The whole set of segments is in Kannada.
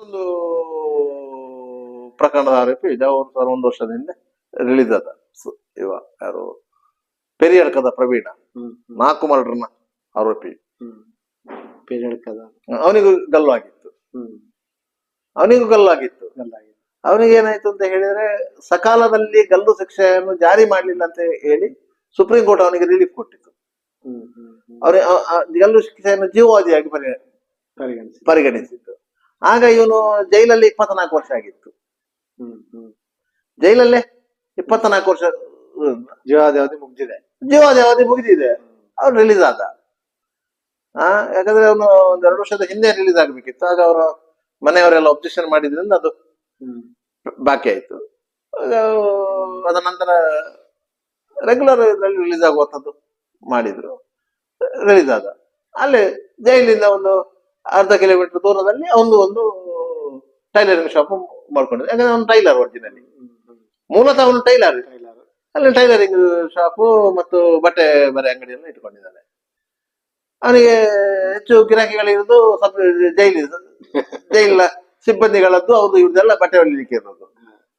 ಒಂದು ಪ್ರಕರಣದ ಆರೋಪಿ ಇದೆ. ಒಂದು ಸರ್ ಒಂದು ವರ್ಷದಿಂದ ರಿಲೀಸ್ ಆದ. ಇವ ಯಾರು? ಪೆರಿಯಡ್ಕದ ಪ್ರವೀಣ. ನಾಲ್ಕು ಮರ್ಡರ್ನ ಆರೋಪಿ. ಪೆರಿಯಡ್ಕದ. ಅವನಿಗೂ ಗಲ್ಲು ಆಗಿತ್ತು ಅವನಿಗೂ ಗಲ್ಲು ಆಗಿತ್ತು ಅವನಿಗೇನಾಯ್ತು ಆಗಿದೆ. ಅವನಿಗೆ ಏನಾಯ್ತು ಅಂತ ಹೇಳಿದ್ರೆ ಸಕಾಲದಲ್ಲಿ ಗಲ್ಲು ಶಿಕ್ಷೆಯನ್ನು ಜಾರಿ ಮಾಡಲಿಲ್ಲ ಅಂತ ಹೇಳಿ ಸುಪ್ರೀಂ ಕೋರ್ಟ್ ಅವನಿಗೆ ರಿಲೀಫ್ ಕೊಟ್ಟಿತ್ತು. ಅವನಿಗೆ ಗಲ್ಲು ಶಿಕ್ಷೆಯನ್ನು ಜೀವವಾದಿಯಾಗಿ ಪರಿ ಪರಿಗಣಿಸಿ ಪರಿಗಣಿಸಿತ್ತು. ಆಗ ಇವನು ಜೈಲಲ್ಲಿ ಇಪ್ಪತ್ನಾಲ್ಕು ವರ್ಷ ಆಗಿತ್ತು. ಹ್ಮ್ ಹ್ಮ್. ಜೈಲಲ್ಲೇ ಇಪ್ಪತ್ನಾಲ್ಕು ವರ್ಷ ಹ್ಮ್, ಜೀವಾವಧಿ ಮುಗ್ದಿದೆ. ಜೀವಾವಧಿ ಅವಧಿ ಮುಗಿದಿದೆ. ಅವ್ರು ರಿಲೀಸ್ ಆದ. ಆ ಯಾಕಂದ್ರೆ ಅವನು ಒಂದ್ ಎರಡು ವರ್ಷದ ಹಿಂದೆ ರಿಲೀಸ್ ಆಗ್ಬೇಕಿತ್ತು. ಆಗ ಅವರು ಮನೆಯವರೆಲ್ಲ ಒಬ್ಜೆಕ್ಷನ್ ಮಾಡಿದ್ರಿಂದ ಅದು ಹ್ಮ್. ಬಾಕಿ ಆಯ್ತು. ಅದ ನಂತರ ರೆಗ್ಯುಲರ್ ಇದರಲ್ಲಿ ರಿಲೀಸ್ ಆಗುವಂಥದ್ದು ಮಾಡಿದ್ರು. ರಿಲೀಸ್ ಆದ. ಅಲ್ಲಿ ಜೈಲಿಂದ ಒಂದು ಅರ್ಧ ಕಿಲೋಮೀಟರ್ ದೂರದಲ್ಲಿ ಒಂದು ಒಂದು ಟೈಲರಿಂಗ್ ಶಾಪ್ ಮಾಡ್ಕೊಂಡಿದ್ದೆ. ಯಾಕಂದ್ರೆ ಒಂದು ಟೈಲರ್ ಒರಿಜಿನಲಿ ಮೂಲತಃ ಅವನು ಟೈಲರ್ ಟೈಲರ್ ಅಲ್ಲಿ ಟೈಲರಿಂಗ್ ಶಾಪು ಮತ್ತು ಬಟ್ಟೆ ಬರೆ ಅಂಗಡಿಯನ್ನು ಇಟ್ಕೊಂಡಿದ್ದಾನೆ. ಅವನಿಗೆ ಹೆಚ್ಚು ಗಿರಾಕಿಗಳಿರೋದು ಸ್ವಲ್ಪ ಜೈಲಿ ಜೈಲಿನ ಸಿಬ್ಬಂದಿಗಳದ್ದು, ಅವ್ರದ್ದು ಇವ್ರದ್ದೆಲ್ಲ ಬಟ್ಟೆ ಹೊಲಿಲಿಕ್ಕೆ ಇರೋದು.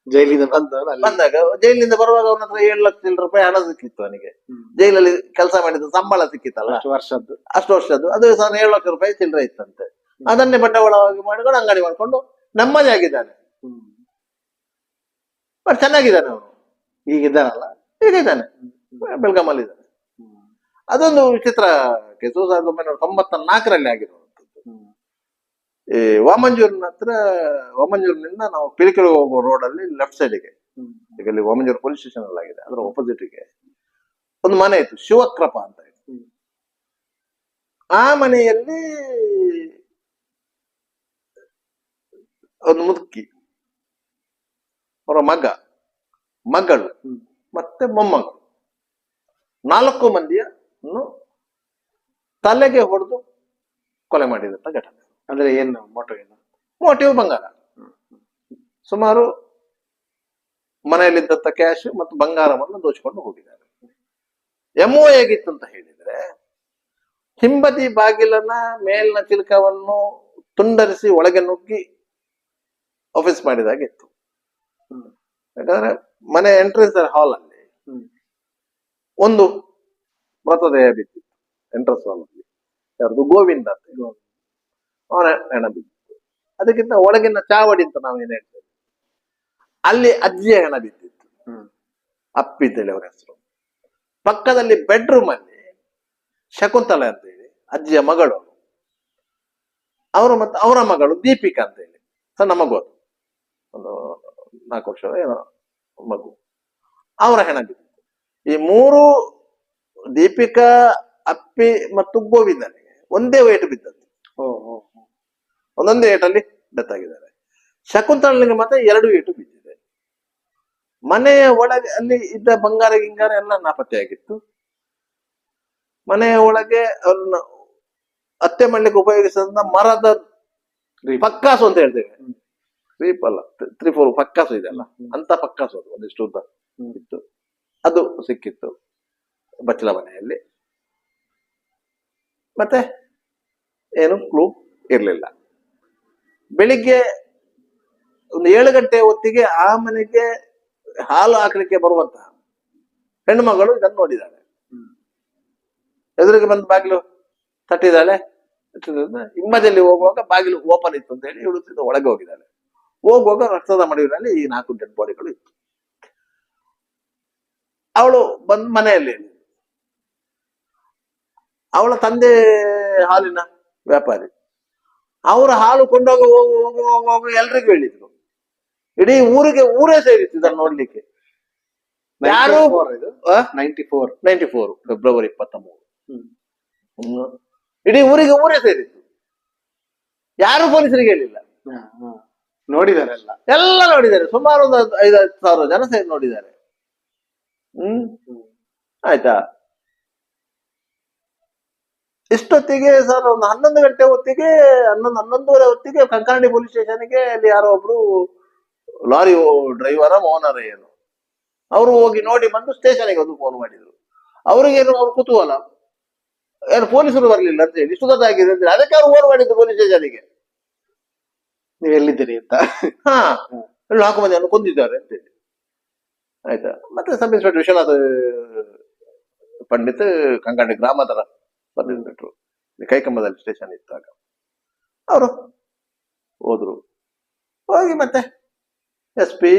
ಜೈಲಿಂದ ಬಂದವನು ಬಂದಾಗ ಜೈಲಿನಿಂದ ಬರುವಾಗ ಅವನ ಹತ್ರ ಏಳು ಲಕ್ಷ ಚಿಲ್ಲರೆ ರೂಪಾಯಿ ಹಣ ಸಿಕ್ಕಿತ್ತು ಅವನಿಗೆ. ಜೈಲಲ್ಲಿ ಕೆಲಸ ಮಾಡಿದ ಸಂಬಳ ಸಿಕ್ಕಿತ್ತಲ್ಲ. ಅಷ್ಟು ವರ್ಷದ್ದು. ಅಷ್ಟು ವರ್ಷದ್ದು. ಅದು ಸಹ ಏಳು ಲಕ್ಷ ರೂಪಾಯಿ ಚಿಲ್ಲರೆ ಇತ್ತಂತೆ. ಅದನ್ನೇ ಬಂಡವಾಳವಾಗಿ ಮಾಡಿಕೊಂಡು ಅಂಗಡಿ ಮಾಡಿಕೊಂಡು ನೆಮ್ಮದಿ ಆಗಿದ್ದಾನೆ. ಬಟ್ ಚೆನ್ನಾಗಿದ್ದಾನೆ ಅವನು. ಈಗಿದ್ದಾನಲ್ಲ. ಈಗ ಇದ್ದಾನೆ ಬೆಲ್ಗಾಮಲ್ಲಿ ಇದ್ದಾನೆ ಅದೊಂದು ವಿಚಿತ್ರ ಕೇಸು. ಸಾವಿರದ ಒಂಬೈನೂರ ತೊಂಬತ್ತ ನಾಲ್ಕರಲ್ಲಿ ಹ್ಮ್ ಈ ವಾಮಂಜೂರಿನ ಹತ್ರ ವಾಮಂಜೂರಿನಿಂದ ನಾವು ಪಿಲಿಕೆರೆ ಹೋಗೋ ರೋಡಲ್ಲಿ ಲೆಫ್ಟ್ ಸೈಡಿಗೆ ಈಗ ಇಲ್ಲಿ ವಾಮಂಜೂರು ಪೊಲೀಸ್ ಸ್ಟೇಷನ್ ಅಲ್ಲಿ ಆಗಿದೆ. ಅದರ ಒಪೋಸಿಟ್ಗೆ. ಒಂದು ಮನೆ ಇತ್ತು ಶಿವಕ್ರಪ ಅಂತ ಆ ಮನೆಯಲ್ಲಿ ಒಂದು ಮುದುಕಿ ಅವರ ಮಗ ಮಗಳು ಮತ್ತೆ ಮೊಮ್ಮಗಳು. ನಾಲ್ಕು ಮಂದಿಯನ್ನು ತಲೆಗೆ ಹೊಡೆದು ಕೊಲೆ ಮಾಡಿದಂತ ಘಟನೆ. ಅಂದ್ರೆ ಏನು ಮೋಟಿವ್ ಏನು? ಮೋಟಿವ್ ಬಂಗಾರ. ಸುಮಾರು ಮನೆಯಲ್ಲಿದ್ದಂತ ಕ್ಯಾಶ್ ಮತ್ತು ಬಂಗಾರವನ್ನು ದೋಚಿಕೊಂಡು ಹೋಗಿದ್ದಾರೆ. ಎಮೋ ಹೇಗಿತ್ತು ಅಂತ ಹೇಳಿದ್ರೆ ಹಿಂಬದಿ ಬಾಗಿಲನ್ನ ಮೇಲಿನ ಚಿಲಕವನ್ನು ತುಂಡರಿಸಿ ಒಳಗೆ ನುಗ್ಗಿ ಆಫೀಸ್ ಮಾಡಿದಾಗಿತ್ತು. ಯಾಕಂದ್ರೆ ಮನೆ ಎಂಟ್ರೆನ್ಸ್ ಹಾಲ್ ಅಲ್ಲಿ ಒಂದು ಮೃತದೇಹ ಬಿದ್ದಿತ್ತು. ಎಂಟ್ರೆನ್ಸ್ ಹಾಲ್ ಅಲ್ಲಿ. ಯಾರ್ದು ಗೋವಿಂದ ಅಂತ. ಅವನ ಹೆಣ ಬಿದ್ದಿತ್ತು ಅದಕ್ಕಿಂತ ಒಳಗಿನ ಚಾವಡಿ ಅಂತ ನಾವು ಏನ್ ಹೇಳ್ತೇವೆ? ಅಲ್ಲಿ ಅಜ್ಜಿಯ ಹೆಣ ಬಿದ್ದಿತ್ತು ಹ್ಮ್. ಅಪ್ಪಿ ಅಂತೇಳಿ ಅವರ ಹೆಸರು. ಪಕ್ಕದಲ್ಲಿ ಬೆಡ್ರೂಮ್ ಅಲ್ಲಿ ಶಕುಂತಲೆ ಅಂತ ಹೇಳಿ ಅಜ್ಜಿಯ ಮಗಳು. ಅವರು ಮತ್ತೆ ಅವರ ಮಗಳು ದೀಪಿಕಾ ಅಂತ ಹೇಳಿ ಸಣ್ಣ ಮಗು ಅದು. ಒಂದು ನಾಲ್ಕು ವರ್ಷ ಏನೋ ಮಗು. ಅವರ ಹೆಣ ಬಿದ್ದಿತ್ತು ಈ ಮೂರು ದೀಪಿಕಾ ಅಪ್ಪಿ ಮತ್ತು ಗೋವಿಂದನಿಗೆ ಒಂದೇ ವೇಟ್ ಬಿದ್ದದ್ದು. ಒಂದೊಂದೇ ಏಟಲ್ಲಿ ಡೆತ್ ಆಗಿದ್ದಾರೆ ಶಕುಂತಳನಿಗೆ ಮತ್ತೆ ಎರಡು ಏಟು ಬಿದ್ದಿದೆ. ಮನೆಯ ಒಳಗೆ ಅಲ್ಲಿ ಇದ್ದ ಬಂಗಾರ ಗಿಂಗಾರ ಎಲ್ಲ ನಾಪತ್ತೆಯಾಗಿತ್ತು. ಮನೆಯ ಒಳಗೆ ಅವ್ರನ್ನ ಅತ್ತೆ ಮಾಡ್ಲಿಕ್ಕೆ ಉಪಯೋಗಿಸಿದ ಮರದ. ಪಕ್ಕಾಸು ಅಂತ ಹೇಳ್ತೇವೆ. ತ್ರೀಪ್ ರೀಪ್ ಅಲ್ಲ ತ್ರೀ ಫೋರ್ ಪಕ್ಕಾಸು ಇದೆ ಅಲ್ಲ. ಅಂತ ಪಕ್ಕಾಸು ಅದು ಒಂದಿಷ್ಟು ಉದ್ದ. ಇತ್ತು. ಅದು ಸಿಕ್ಕಿತ್ತು ಬಚ್ಚಲ ಮನೆಯಲ್ಲಿ. ಮತ್ತೆ ಏನು ಕ್ಲೂ ಇರಲಿಲ್ಲ. ಬೆಳಿಗ್ಗೆ ಒಂದು ಏಳು ಗಂಟೆ ಹೊತ್ತಿಗೆ ಆ ಮನೆಗೆ ಹಾಲು ಹಾಕಲಿಕ್ಕೆ ಬರುವಂತಹ ಹೆಣ್ಣು ಮಗಳು ಇದನ್ನು ನೋಡಿದ್ದಾಳೆ. ಎದುರಿಗೆ ಬಂದು ಬಾಗಿಲು ತಟ್ಟಿದ್ದಾಳೆ ಹಿಮ್ಮದಲ್ಲಿ ಹೋಗುವಾಗ ಬಾಗಿಲು ಓಪನ್ ಇತ್ತು ಅಂತ ಹೇಳಿ ಇವಳು ಒಳಗೆ ಹೋಗಿದ್ದಾಳೆ ಹೋಗುವಾಗ ರಕ್ತದ ಮಡಿವಿನಲ್ಲಿ ಈ ನಾಲ್ಕು ಡೆಡ್ ಬಾಡಿಗಳು ಇತ್ತು ಅವಳು ಬಂದ್ ಮನೆಯಲ್ಲಿ. ಅವಳ ತಂದೆ ಹಾಲಿನ ವ್ಯಾಪಾರಿ ಅವರ ಹಾಲು ಕೊಂಡೋಗ ಹೋಗು ಹೋಗು ಹೋಗು ಹೋಗು ಎಲ್ರಿಗೂ ಹೇಳಿದ್ರು. ಇಡೀ ಊರಿಗೆ ಊರೇ ಸೇರಿತ್ತು ಇದನ್ನ ನೋಡ್ಲಿಕ್ಕೆ. ಯಾರು? 94 ಇದು? Ninety four ninety four February ಇಪ್ಪತ್ತ ಮೂರು ಇಡೀ ಊರಿಗೆ ಊರೇ ಸೇರಿತ್ತು. ಯಾರು ಪೊಲೀಸರಿಗೆ ಹೇಳಿಲ್ಲ. ನೋಡಿದಾರೆಲ್ಲ ಎಲ್ಲ. ನೋಡಿದ್ದಾರೆ. ಸುಮಾರು ಒಂದು ಐದೈದು ಸಾವಿರ ಜನ ಸೇರಿ ನೋಡಿದ್ದಾರೆ. ಹ್ಮ್. ಆಯ್ತಾ? ಇಷ್ಟೊತ್ತಿಗೆ ಸರ್ ಒಂದು ಹನ್ನೊಂದು ಗಂಟೆ ಹೊತ್ತಿಗೆ, ಹನ್ನೊಂದು, ಹನ್ನೊಂದುವರೆ ಹೊತ್ತಿಗೆ ಕಂಕಾಣಿ ಪೊಲೀಸ್ ಸ್ಟೇಷನ್ಗೆ ಅಲ್ಲಿ ಯಾರೋ ಒಬ್ರು ಲಾರಿ ಡ್ರೈವರ ಓನರ್ ಏನು. ಅವರು ಹೋಗಿ ನೋಡಿ ಬಂದು ಸ್ಟೇಷನ್ಗೆ ಒಂದು ಫೋನ್ ಮಾಡಿದ್ರು. ಅವ್ರಿಗೇನು ಅವ್ರು ಕುತೂಹಲ. ಏನು, ಪೊಲೀಸರು ಬರಲಿಲ್ಲ ಅಂತ ಹೇಳಿ ದೊಡ್ಡದಾಗಿದೆ ಅಂತ ಹೇಳಿ. ಅದಕ್ಕೆ ಅವ್ರು ಫೋನ್ ಮಾಡಿದ್ದು ಪೊಲೀಸ್ ಸ್ಟೇಷನ್ಗೆ. ನೀವು ಎಲ್ಲಿದ್ದೀರಿ ಅಂತ? ಹಾ ನಾಲ್ಕು ಮಂದಿಯನ್ನು ಕೊಂದಿದ್ದಾರೆ ಅಂತೇಳಿ ಆಯ್ತಾ? ಮತ್ತೆ ಸಬ್ ಇನ್ಸ್ಪೆಕ್ಟರ್ ವಿಶ್ವನಾಥ್, ಪಂಡಿತ್ ಕಂಕಂಡಿ ಗ್ರಾಮಾಂತರ ಇನ್ಸ್ಪೆಕ್ಟರ್ ಕೈಕಂಬದಲ್ಲಿ ಸ್ಟೇಷನ್ ಇದ್ದಾಗ ಅವರು ಹೋದ್ರು. ಹೋಗಿ ಮತ್ತೆ ಎಸ್ ಪಿ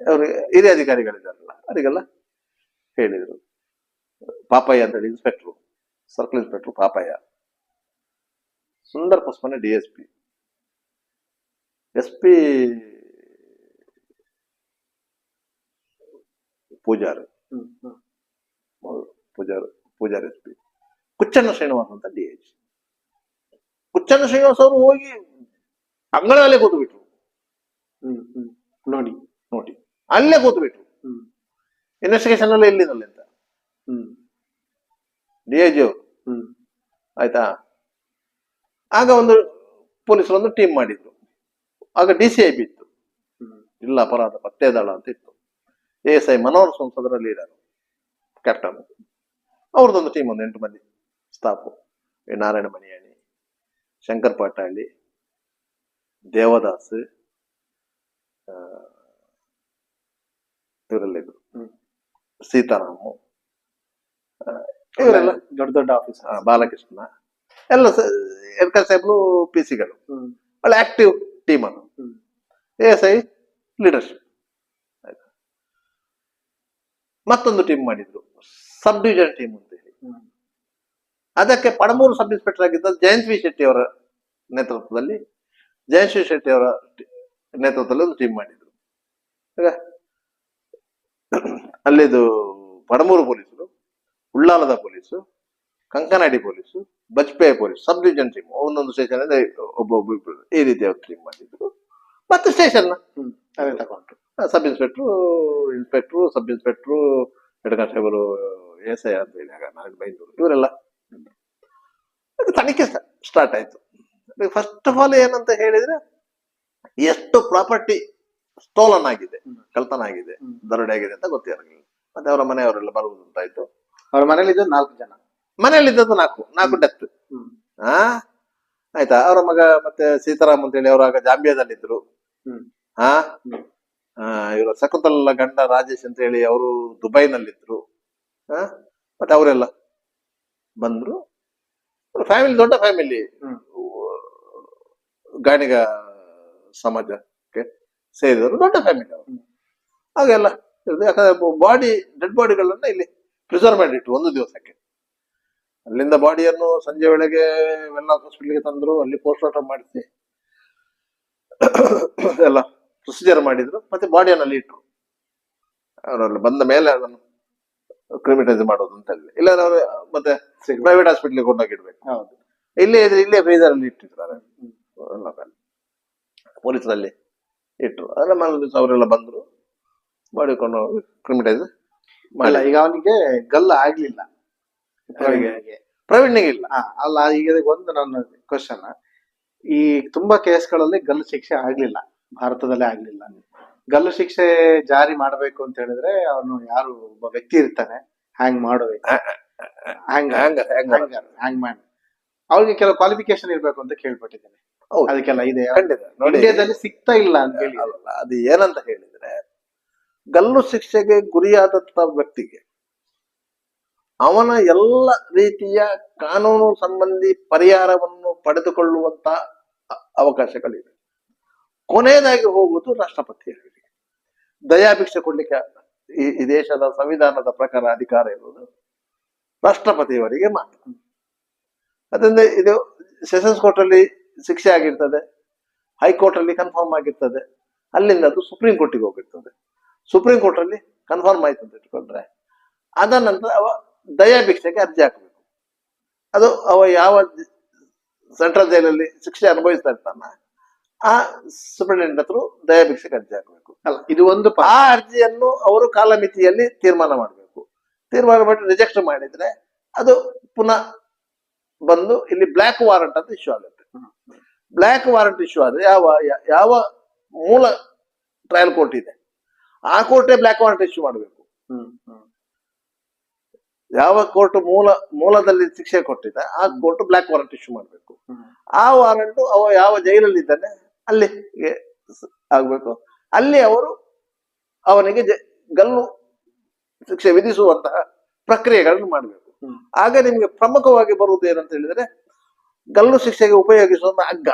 ಅವರು ಹಿರಿಯ ಅಧಿಕಾರಿಗಳಿದ್ದಾರಲ್ಲ ಅವರಿಗೆಲ್ಲ ಹೇಳಿದರು. ಪಾಪಯ್ಯ ಅಂತೇಳಿ inspector circle inspector Papayya. Sundar ಪುಷ್ಪನೆ D S P S P Pujar. Poojari Poojari S P Kuchanna Srinivas ಅಂತ ಡಿ ಎಚ್ ಕುಚ್ಚಣ್ಣ ಶ್ರೀನಿವಾಸ್ ಅವರು ಹೋಗಿ ಅಂಗಳದಲ್ಲೇ ಕೂತು ಬಿಟ್ರು ಹ್ಮ್, ಹ್ಮ್. ನೋಡಿ. ನೋಡಿ. ಅಲ್ಲೇ ಕೂತು ಬಿಟ್ರು ಹ್ಮ್, ಇನ್ವೆಸ್ಟಿಗೇಷನ್ ಅಲ್ಲಿ ಎಲ್ಲಿನಲ್ಲಿ ಅಂತ. ಹ್ಮ್, ಡಿ ಎಜಿ ಅವರು. ಹ್ಮ್, ಆಯ್ತಾ? ಆಗ ಒಂದು ಪೊಲೀಸರು ಒಂದು ಟೀಮ್ ಮಾಡಿದ್ರು. ಆಗ ಡಿ ಸಿ ಐ ಬಿ ಇತ್ತು. ಇಲ್ಲ ಅಪರಾಧ ಪತ್ತೇದಾಳ ಅಂತ ಇತ್ತು. ಎ ಎಸ್ ಐ ಮನೋಹರ್ ಸಂಸದರ ಲೀಡರ್ ಕ್ಯಾಪ್ಟನ್ ಅವ್ರದ್ದೊಂದು ಟೀಮ್ ಒಂದು ಎಂಟು ಮಂದಿ. ಸ್ಟಾಫು ನಾರಾಯಣ ಮಣಿಯಾಣಿ ಶಂಕರ್ ಪಾಟಾಳಿ ದೇವದಾಸ್ ಆ, ಇವರೆಲ್ಲ ಇದ್ರು ಹ್ಮ್. ಸೀತಾರಾಮು ಆ, ಇವರೆಲ್ಲ ದೊಡ್ಡ ದೊಡ್ಡ ಆಫೀಸ್ ಆ, ಬಾಲಕೃಷ್ಣ ಎಲ್ಲ ಎಡ್ಕಲ್ ಸಾಹೇಬ್ರು ಪಿ ಸಿಗಳು ಹ್ಮ್ ಒಳ್ಳೆ ಆಕ್ಟಿವ್ ಟೀಮ್ ಅದು ಹ್ಮ್. ಎಸ್ ಐ ಲೀಡರ್ಶಿಪ್ ಮತ್ತೊಂದು ಟೀಮ್ ಮಾಡಿದ್ರು ಸಬ್ ಡಿವಿಷನ್ ಟೀಮ್ ಅಂತ ಹೇಳಿ ಹ್ಮ್. ಅದಕ್ಕೆ ಪಡಮೂರು ಸಬ್ ಇನ್ಸ್ಪೆಕ್ಟರ್ ಆಗಿದ್ದ ಜಯಂತ್ ವಿ ಶೆಟ್ಟಿ ಅವರ ನೇತೃತ್ವದಲ್ಲಿ ಜಯಂತ್ ವಿ ಶೆಟ್ಟಿ ಅವರ ನೇತೃತ್ವದಲ್ಲಿ ಒಂದು ಟೀಮ್ ಮಾಡಿದ್ರು. ಅಲ್ಲಿದು ಪಡಮೂರು ಪೊಲೀಸರು ಉಳ್ಳಾಲದ police Kankanadi police Bajpe police sub division team ಒಂದೊಂದು ಸ್ಟೇಷನ್ ಒಬ್ಬೊಬ್ಬ ಈ ರೀತಿ ಅವ್ರು ಟೀಮ್ ಮಾಡಿದ್ರು. ಮತ್ತೆ ಸ್ಟೇಷನ್ ಅದೇ ತಗೊಂಡ್ರು. Sub inspector inspector sub inspector head constable S I ಅಂತ ಹೇಳಿ ನಾಲ್ಕು ಬೈಂದೂರು ಇವರೆಲ್ಲ ತನಿಖೆ ಸ್ಟಾರ್ಟ್ ಆಯ್ತು. ಫಸ್ಟ್ ಆಫ್ ಆಲ್ ಏನಂತ ಹೇಳಿದ್ರೆ ಎಷ್ಟು ಪ್ರಾಪರ್ಟಿ ಸ್ಟೋಲನ್ ಆಗಿದೆ. ಕಳ್ತನ ಆಗಿದೆ. ದರೋಡೆ ಆಗಿದೆ ಅಂತ ಗೊತ್ತಿರಲಿಲ್ಲ. ಮತ್ತೆ ಅವರ ಮನೆಯವರೆಲ್ಲ ಬರುವುದು ಉಂಟಾಯ್ತು. ಅವ್ರ ಮನೇಲಿ ಇದ್ದದ್ದು ನಾಲ್ಕು ಜನ. ಮನೆಯಲ್ಲಿದ್ದದ್ದು ನಾಲ್ಕು ನಾಲ್ಕು ಡೆತ್ ಆ? ಆಯ್ತಾ? ಅವರ ಮಗ ಮತ್ತೆ ಸೀತಾರಾಮ್ ಅಂತ ಹೇಳಿ ಅವರಾಗ ಜಾಂಬಿಯಾದಲ್ಲಿದ್ರು ಹ್ಮ್. ಹಾ. ಇವರು ಶಕುಂತಲ ಗಂಡ ರಾಜೇಶ್ ಅಂತ ಹೇಳಿ ಅವರು ದುಬೈನಲ್ಲಿದ್ರು ಹಾ ಮತ್ತೆ ಅವರೆಲ್ಲ ಬಂದ್ರು. ಫ್ಯಾಮಿಲಿ ದೊಡ್ಡ ಫ್ಯಾಮಿಲಿ. ಗಾಣಿಗ ಸಮಾಜಕ್ಕೆ ಸೇರಿದವರು ದೊಡ್ಡ ಫ್ಯಾಮಿಲಿ ಅವರು. ಹಾಗೆಲ್ಲ. ಯಾಕಂದ್ರೆ ಬಾಡಿ ಡೆಡ್ ಬಾಡಿಗಳನ್ನ ಇಲ್ಲಿ ಪ್ರಿಸರ್ವ್ ಮಾಡಿಟ್ಟು ಒಂದು ದಿವಸಕ್ಕೆ. ಅಲ್ಲಿಂದ ಬಾಡಿಯನ್ನು ಸಂಜೆ ವೇಳೆಗೆ ಎಲ್ಲ ಹಾಸ್ಪಿಟಲ್ಗೆ ತಂದ್ರು ಅಲ್ಲಿ ಪೋಸ್ಟ್ ಮಾರ್ಟಮ್ ಮಾಡಿಸಿ ಎಲ್ಲ ಪ್ರೊಸೀಜರ್ ಮಾಡಿದ್ರು ಮತ್ತೆ ಬಾಡಿಯನ್ನು ಅಲ್ಲಿ ಇಟ್ರು. ಅವರಲ್ಲಿ ಬಂದ ಮೇಲೆ ಅದನ್ನು ಕ್ರಿಮಿಟೈಸ್ ಮಾಡೋದು ಅಂತ ಹೇಳಿ ಇಲ್ಲ ಅವ್ರು ಮತ್ತೆ. ಪ್ರೈವೇಟ್ ಹಾಸ್ಪಿಟ್ಲಿಗೆ ಕೊಂಡೋಗಿಡ್ಬೇಕು. ಹೌದು. ಇಲ್ಲೇ ಇದ್ರೆ ಇಲ್ಲೇ ಫ್ರೀಜರ್ ಅಲ್ಲಿ ಇಟ್ಟಿರ್ತಾರೆ. ಪೊಲೀಸರಲ್ಲಿ ಇಟ್ಟರು ಅದ್ರ ದಿವಸ ಅವರೆಲ್ಲ ಬಂದ್ರು. ಮಾಡಿಕೊಂಡು ಕ್ರಿಮಿಟೈಸ್ ಮಾಡಿಲ್ಲ ಮಾಡಿ ಈಗ ಅವನಿಗೆ ಗಲ್ಲ ಆಗ್ಲಿಲ್ಲ. ಪ್ರವೀಣ್ಗೆ. ಇಲ್ಲ. ಅಲ್ಲ ಈಗ ಒಂದು ನನ್ನ ಕ್ವಶನ್ ಈ ತುಂಬಾ ಕೇಸ್ಗಳಲ್ಲಿ ಗಲ್ಲು ಶಿಕ್ಷೆ ಆಗ್ಲಿಲ್ಲ. ಭಾರತದಲ್ಲೇ ಆಗ್ಲಿಲ್ಲ. ಗಲ್ಲು ಶಿಕ್ಷೆ ಜಾರಿ ಮಾಡಬೇಕು ಅಂತ ಹೇಳಿದ್ರೆ ಅವನು ಯಾರು ಒಬ್ಬ ವ್ಯಕ್ತಿ ಇರ್ತಾನೆ. ಹ್ಯಾಂಗ್ ಮಾಡಬೇಕು ಹ್ಯಾಂಗ್ ಹ್ಯಾಂಗ ಹ್ಯಾಂಗ ಹ್ಯಾಂಗ್ ಮ್ಯಾನ್ ಅವ್ರಿಗೆ ಕೆಲವು ಕ್ವಾಲಿಫಿಕೇಶನ್ ಇರ್ಬೇಕು ಅಂತ ಕೇಳ್ಪಟ್ಟಿದ್ದೇನೆ. ಅದಕ್ಕೆಲ್ಲ ಇದೆ. ಇಂಡಿಯಾದಲ್ಲಿ ಸಿಗ್ತಾ ಇಲ್ಲ ಅಂತ ಹೇಳಿ. ಅದು ಏನಂತ ಹೇಳಿದ್ರೆ ಗಲ್ಲು ಶಿಕ್ಷೆಗೆ ಗುರಿಯಾದಂತ ವ್ಯಕ್ತಿಗೆ ಅವನ ಎಲ್ಲ ರೀತಿಯ ಕಾನೂನು ಸಂಬಂಧಿ ಪರಿಹಾರವನ್ನು ಪಡೆದುಕೊಳ್ಳುವಂತ ಅವಕಾಶಗಳಿವೆ. ಕೊನೆಯದಾಗಿ ಹೋಗುವುದು ರಾಷ್ಟ್ರಪತಿಯವರಿಗೆ ದಯಾಭಿಕ್ಷೆ ಕೊಡ್ಲಿಕ್ಕೆ ಈ ಈ ದೇಶದ ಸಂವಿಧಾನದ ಪ್ರಕಾರ ಅಧಿಕಾರ ಇರುವುದು ರಾಷ್ಟ್ರಪತಿಯವರಿಗೆ ಮಾತ್ರ. ಅದರಿಂದ ಇದು ಸೆಷನ್ಸ್ ಕೋರ್ಟ್ ಅಲ್ಲಿ ಶಿಕ್ಷೆ ಆಗಿರ್ತದೆ ಹೈಕೋರ್ಟ್ ಅಲ್ಲಿ ಕನ್ಫರ್ಮ್ ಆಗಿರ್ತದೆ, ಅಲ್ಲಿಂದ ಅದು ಸುಪ್ರೀಂ ಕೋರ್ಟಿಗೆ ಹೋಗಿರ್ತದೆ. ಸುಪ್ರೀಂ ಕೋರ್ಟ್ ಅಲ್ಲಿ ಕನ್ಫರ್ಮ್ ಆಯ್ತು ಅಂತ ಇಟ್ಕೊಂಡ್ರೆ ಅದ ನಂತರ ಅವ ದಯಾಭಿಕ್ಷೆಗೆ ಅರ್ಜಿ ಹಾಕಬೇಕು. ಅದು ಅವ ಯಾವ ಸೆಂಟ್ರಲ್ ಜೈಲಲ್ಲಿ ಶಿಕ್ಷೆ ಅನುಭವಿಸ್ತಾ ಇರ್ತಾನ? ಆ ಸೂಪರಿಂಟೆಂಡೆಂಟ್ ಹತ್ರ ದಯಾಭಿಕ್ಷೆಗೆ ಅರ್ಜಿ ಹಾಕಬೇಕು. ಅಲ್ಲ, ಇದು ಒಂದು ಆ ಅರ್ಜಿಯನ್ನು ಅವರು ಕಾಲಮಿತಿಯಲ್ಲಿ ತೀರ್ಮಾನ ಮಾಡಬೇಕು. ತೀರ್ಮಾನ ಮಾಡಿ ರಿಜೆಕ್ಟ್ ಮಾಡಿದ್ರೆ ಅದು ಪುನಃ ಬಂದು ಇಲ್ಲಿ ಬ್ಲ್ಯಾಕ್ ವಾರಂಟ್ ಅಂತ ಇಶ್ಯೂ ಆಗುತ್ತೆ. ಬ್ಲ್ಯಾಕ್ ವಾರಂಟ್ ಇಶ್ಯೂ ಆದ್ರೆ ಯಾವ ಯಾವ ಮೂಲ ಟ್ರಯಲ್ ಕೋರ್ಟ್ ಇದೆ. ಆ ಕೋರ್ಟೇ ಬ್ಲ್ಯಾಕ್ ವಾರಂಟ್ ಇಶ್ಯೂ ಮಾಡಬೇಕು. ಯಾವ ಕೋರ್ಟ್ ಮೂಲ, ಮೂಲದಲ್ಲಿ ಶಿಕ್ಷೆ ಕೊಟ್ಟಿದೆ, ಆ ಕೋರ್ಟ್ ಬ್ಲ್ಯಾಕ್ ವಾರಂಟ್ ಇಶ್ಯೂ ಮಾಡಬೇಕು. ಆ ವಾರಂಟ್ ಅವ ಯಾವ ಜೈಲಲ್ಲಿ ಇದ್ದಾನೆ ಅಲ್ಲಿ ಆಗ್ಬೇಕು. ಅಲ್ಲಿ ಅವರು ಅವನಿಗೆ ಗಲ್ಲು ಶಿಕ್ಷೆ ವಿಧಿಸುವಂತಹ ಪ್ರಕ್ರಿಯೆಗಳನ್ನು ಮಾಡಬೇಕು. ಆಗ ನಿಮಗೆ ಪ್ರಮುಖವಾಗಿ ಬರುವುದು ಏನಂತ ಹೇಳಿದ್ರೆ ಗಲ್ಲು ಶಿಕ್ಷೆಗೆ ಉಪಯೋಗಿಸುವಂತ ಅಗ್ಗ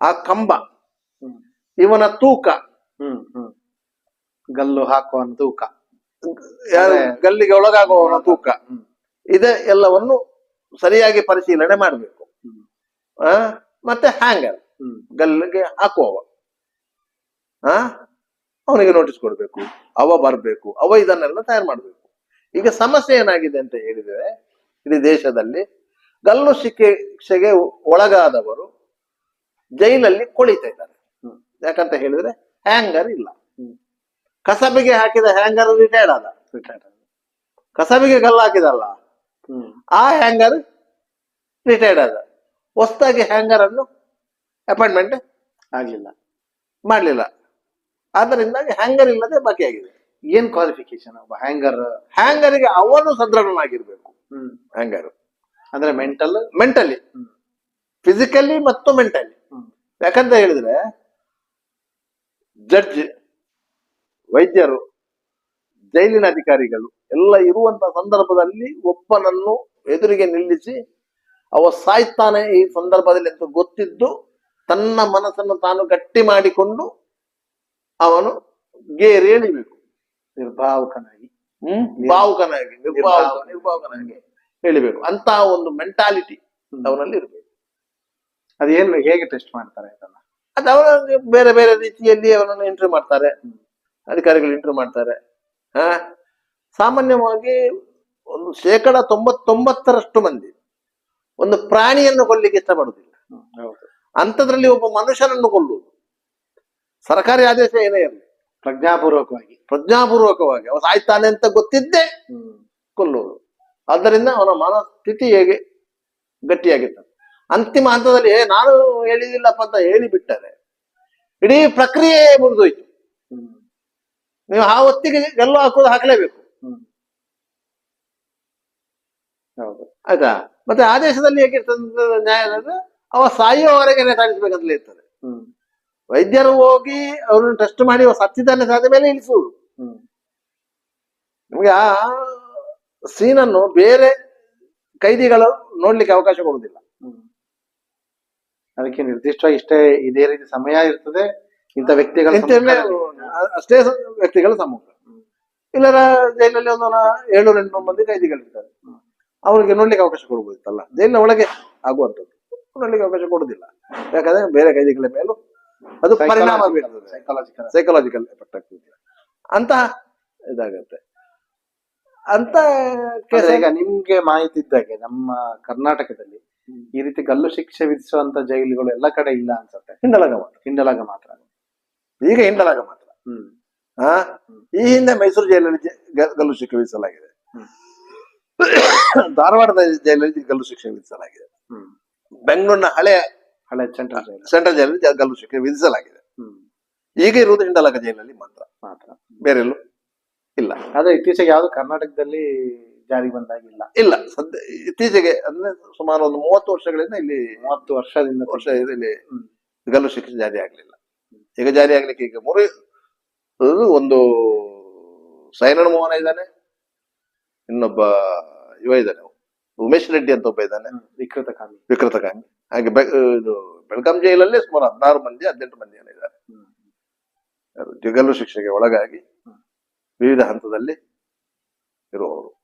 ಆ ಕಂಬ. ಇವನ ತೂಕ. ಗಲ್ಲು ಹಾಕುವ ತೂಕ. ಯಾರು ಗಲ್ಲಿಗೆ ಒಳಗಾಗುವವನ ತೂಕ. ಇದೆ ಎಲ್ಲವನ್ನು ಸರಿಯಾಗಿ ಪರಿಶೀಲನೆ ಮಾಡಬೇಕು. ಮತ್ತೆ ಹ್ಯಾಂಗರ್. ಗಲ್ಲಿಗೆ ಹಾಕುವವ ಆ? ಅವನಿಗೆ ನೋಟಿಸ್ ಕೊಡ್ಬೇಕು. ಅವ ಬರ್ಬೇಕು. ಅವ ಇದನ್ನೆಲ್ಲ ತಯಾರು ಮಾಡ್ಬೇಕು. ಈಗ ಸಮಸ್ಯೆ ಏನಾಗಿದೆ ಅಂತ ಹೇಳಿದ್ರೆ ಇಡೀ ದೇಶದಲ್ಲಿ ಗಲ್ಲು ಶಿಕ್ಷೆಗೆ ಒಳಗಾದವರು ಜೈಲಲ್ಲಿ ಕೊಳಿತಾ ಇದ್ದಾರೆ. ಯಾಕಂತ ಹೇಳಿದ್ರೆ ಹ್ಯಾಂಗರ್ ಇಲ್ಲ. ಕಸಬಿಗೆ ಹಾಕಿದ ಹ್ಯಾಂಗರ್ ರಿಟೈರ್ಡ್ ಆದ. ರಿಟೈರ್ಡ್ ಕಸಬಿಗೆ ಗಲ್ಲು ಹಾಕಿದಲ್ಲ. ಆ ಹ್ಯಾಂಗರ್ ರಿಟೈರ್ಡ್ ಆದ. ಹೊಸದಾಗಿ ಹ್ಯಾಂಗರ್ ಅನ್ನು ಅಪಾಯಿಂಟ್ಮೆಂಟ್ ಆಗಲಿಲ್ಲ. ಮಾಡಲಿಲ್ಲ. ಆದ್ದರಿಂದಾಗಿ ಹ್ಯಾಂಗರ್ ಇಲ್ಲದೆ ಬಾಕಿಯಾಗಿದೆ ಏನ್ ಕ್ವಾಲಿಫಿಕೇಶನ್ ಒಬ್ಬ ಹ್ಯಾಂಗರ್ ಹ್ಯಾಂಗರಿಗೆ ಅವನು ಸದೃಢನಾಗಿರ್ಬೇಕು. ಹ್ಮ್. ಹ್ಯಾಂಗರ್ ಅಂದ್ರೆ ಮೆಂಟಲ್ ಮೆಂಟಲಿ. ಫಿಸಿಕಲಿ ಮತ್ತು ಮೆಂಟಲಿ. ಯಾಕಂತ ಹೇಳಿದ್ರೆ ಜಡ್ಜ್ ವೈದ್ಯರು ಜೈಲಿನ ಅಧಿಕಾರಿಗಳು ಎಲ್ಲ ಇರುವಂತ ಸಂದರ್ಭದಲ್ಲಿ ಒಬ್ಬನನ್ನು ಎದುರಿಗೆ ನಿಲ್ಲಿಸಿ ಅವ ಸಾಯ್ತಾನೆ ಈ ಸಂದರ್ಭದಲ್ಲಿ ಅಂತ ಗೊತ್ತಿದ್ದು ತನ್ನ ಮನಸ್ಸನ್ನು ತಾನು ಗಟ್ಟಿ ಮಾಡಿಕೊಂಡು ಅವನು ಗೇರೇಳಿಬೇಕು. ನಿರ್ಭಾವುಕನಾಗಿ. ಹ್ಮ್? ಭಾವುಕನಾಗಿ ನಿರ್ಭಾವುಕ ನಿರ್ಭಾವುಕನಾಗಿ ಹೇಳಿಬೇಕು. ಅಂತ ಒಂದು ಮೆಂಟಾಲಿಟಿ ಅವನಲ್ಲಿ ಇರಬೇಕು. ಅದೇನು ಹೇಗೆ ಟೆಸ್ಟ್ ಮಾಡ್ತಾರೆ ಅದನ್ನ ಅದು ಅವರ ಬೇರೆ ಬೇರೆ ರೀತಿಯಲ್ಲಿ ಅವನನ್ನು ಇಂಟರ್ವ್ಯೂ ಮಾಡ್ತಾರೆ. ಅಧಿಕಾರಿಗಳು ಇಂಟರ್ವ್ಯೂ ಮಾಡ್ತಾರೆ. ಹಾ? ಸಾಮಾನ್ಯವಾಗಿ ಒಂದು ಶೇಕಡ ತೊಂಬತ್ತೊಂಬತ್ತರಷ್ಟು ಮಂದಿ ಒಂದು ಪ್ರಾಣಿಯನ್ನು ಕೊಲ್ಲಿಕ್ಕೆ ಇಷ್ಟಪಡುದಿಲ್ಲ ಅಂಥದ್ರಲ್ಲಿ ಒಬ್ಬ ಮನುಷ್ಯನನ್ನು ಕೊಲ್ಲುವುದು. ಸರ್ಕಾರಿ ಆದೇಶ ಏನೇ ಇರಲಿ ಪ್ರಜ್ಞಾಪೂರ್ವಕವಾಗಿ. ಪ್ರಜ್ಞಾಪೂರ್ವಕವಾಗಿ ಅವ ಸಾಯ್ತಾನೆ ಅಂತ ಗೊತ್ತಿದ್ದೇ ಹ್ಮ್. ಕೊಲ್ಲುವುದು. ಆದ್ದರಿಂದ ಅವನ ಮನಸ್ಥಿತಿ ಹೇಗೆ ಗಟ್ಟಿಯಾಗಿತ್ತು ಅಂತಿಮ ಹಂತದಲ್ಲಿ ನಾನು ಹೇಳಿದಿಲ್ಲಪ್ಪ ಅಂತ ಹೇಳಿ ಬಿಟ್ಟರೆ ಇಡೀ ಪ್ರಕ್ರಿಯೆ ಮುರಿದೋಯ್ತು. ನೀವು ಆ ಹೊತ್ತಿಗೆ ಗೆಲ್ಲು ಹಾಕೋದು ಹಾಕಲೇಬೇಕು. ಹ್ಮ್. ಹೌದು. ಆಯ್ತಾ? ಮತ್ತೆ ಆದೇಶದಲ್ಲಿ ಹೇಗಿರ್ತದೆ ನ್ಯಾಯಾಲಯದ ಅವ ಸಾಯುವವರೆಗೆ ಸಾಧಿಸಬೇಕಂತಲೇ ಇರ್ತದೆ ಹ್ಮ್. ವೈದ್ಯರು ಹೋಗಿ ಅವರನ್ನು ಟೆಸ್ಟ್ ಮಾಡಿ ಅವ ಸತ್ತಿದ್ದಾನೆ ಸಾಧ್ಯ ಮೇಲೆ ಇಳಿಸುವುದು ಹ್ಮ್. ನಿಮಗೆ ಆ ಸೀನನ್ನು ಬೇರೆ ಕೈದಿಗಳು ನೋಡ್ಲಿಕ್ಕೆ ಅವಕಾಶ ಕೊಡುವುದಿಲ್ಲ. ಅದಕ್ಕೆ ನಿರ್ದಿಷ್ಟವಾಗಿ ಇಷ್ಟೇ ಇದೇ ರೀತಿ ಸಮಯ ಇರ್ತದೆ. ಇಂಥ ವ್ಯಕ್ತಿಗಳ ಅಷ್ಟೇ ವ್ಯಕ್ತಿಗಳ ಸಮ್ಮುಖ. ಇಲ್ಲರ ಜೈಲಲ್ಲಿ ಒಂದು ಏಳು ಎಂಟು ಮಂದಿ ಕೈದಿಗಳಿರ್ತಾರೆ ಅವರಿಗೆ ನೋಡ್ಲಿಕ್ಕೆ ಅವಕಾಶ ಕೊಡ್ಬೋದಿತ್ತಲ್ಲ ಜೈಲಿನ ಒಳಗೆ ಆಗುವಂಥದ್ದು. ನೋಡ್ಲಿಕ್ಕೆ ಅವಕಾಶ ಕೊಡುದಿಲ್ಲ. ಯಾಕಂದ್ರೆ ಬೇರೆ ಕೈದಿಗಳ ಮೇಲೂ ಅದು ಪರಿಣಾಮ ಬೀರ್ತದೆ ಸೈಕಾಲಜಿಕಲ್ ಸೈಕಲಾಜಿಕಲ್ ಎಫೆಕ್ಟ್ ಆಗ್ತದೆ. ಅಂತ ಇದಾಗತ್ತೆ. ಅಂತ ಈಗ ನಿಮ್ಗೆ ಮಾಹಿತಿ ಇದ್ದಾಗೆ ನಮ್ಮ ಕರ್ನಾಟಕದಲ್ಲಿ ಈ ರೀತಿ ಗಲ್ಲು ಶಿಕ್ಷೆ ವಿಧಿಸುವಂತ ಜೈಲುಗಳು ಎಲ್ಲ ಕಡೆ ಇಲ್ಲ ಅನ್ಸುತ್ತೆ. ಹಿಂಡಲಾಗ ಮಾತ್ರ. ಹಿಂಡಲಾಗ ಮಾತ್ರ. ಈಗ ಹಿಂಡಲಾಗ ಮಾತ್ರ. ಹ್ಮ್. ಆ? ಈ ಹಿಂದೆ ಮೈಸೂರು ಜೈಲಲ್ಲಿ ಗಲ್ಲು ಶಿಕ್ಷೆ ವಿಧಿಸಲಾಗಿದೆ. ಧಾರವಾಡದ ಜೈಲಲ್ಲಿ ಗಲ್ಲು ಶಿಕ್ಷೆ ವಿಧಿಸಲಾಗಿದೆ. ಬೆಂಗಳೂರಿನ ಹಳೆ ಹಳೆ ಸೆಂಟ್ರಲ್ ಜೈಲು ಸೆಂಟ್ರಲ್ ಜೈಲಲ್ಲಿ ಗಲ್ಲು ಶಿಕ್ಷೆ ವಿಧಿಸಲಾಗಿದೆ. ಈಗ ಇರುವುದು ಹಿಂಡಲಕ ಜೈಲಲ್ಲಿ ಮಾತ್ರ. ಮಾತ್ರ. ಬೇರೆಲ್ಲೂ ಇಲ್ಲ. ಆದ್ರೆ ಇತ್ತೀಚೆಗೆ ಯಾವುದು ಕರ್ನಾಟಕದಲ್ಲಿ ಜಾರಿ ಬಂದಾಗಿಲ್ಲ. ಇಲ್ಲ. ಸದ್ಯ ಇತ್ತೀಚೆಗೆ ಅಂದ್ರೆ ಸುಮಾರು ಒಂದು ಮೂವತ್ತು ವರ್ಷಗಳಿಂದ ಇಲ್ಲಿ ಮೂವತ್ತು ವರ್ಷದಿಂದ ವರ್ಷ ಇಲ್ಲಿ ಗಲ್ಲು ಶಿಕ್ಷೆ ಜಾರಿ ಆಗ್ಲಿಲ್ಲ. ಈಗ ಜಾರಿ ಆಗ್ಲಿಕ್ಕೆ ಈಗ ಮೂರು ಒಂದು ಸೈನನ್ ಮೋಹನ ಇದ್ದಾನೆ ಇನ್ನೊಬ್ಬ ಯುವ ಇದ್ದಾನೆ ಉಮೇಶ್ ರೆಡ್ಡಿ ಅಂತ ಒಬ್ಬ ಇದ್ದಾನೆ. ವಿಕೃತ ಕಾಮಿ ವಿಕೃತಕಾಮಿ ಹಾಗೆ ಇದು ಬೆಳಗಾಂ ಜೈಲಲ್ಲಿ ಸುಮಾರು ಹದಿನಾರು ಮಂದಿ ಹದಿನೆಂಟು ಮಂದಿ ಏನೋ ಇದ್ದಾರೆ. ಹ್ಮ್. ಗಲ್ಲು ಶಿಕ್ಷೆಗೆ ಒಳಗಾಗಿ ವಿವಿಧ ಹಂತದಲ್ಲಿ ಇರುವವರು.